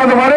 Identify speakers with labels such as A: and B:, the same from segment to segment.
A: করতে পারে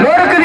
A: நூறுக்கு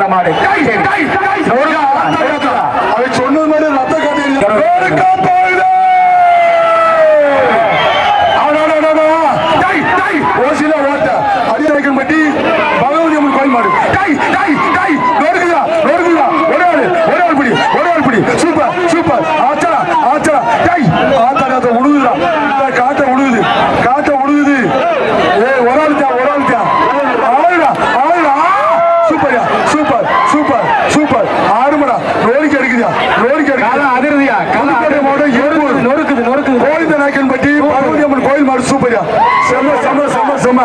A: ಸರ್ಕಾರವನ್ನ ಮಾಡಿ ಸೊಣ್ಣೂರು ಮಾಡಿ ರಥ ಕಥೆ
B: அதிர்தியா?
A: கலாதிரி மாவட்டம் எருமூர்
B: நொறுக்குது நொறுக்குது.
A: கோவிந்த நாயக்கன் பட்டி பார்வதி அம்மன் கோயில் மாடு சூப்பரியா செம்ம செம்ம செம்ம செம்ம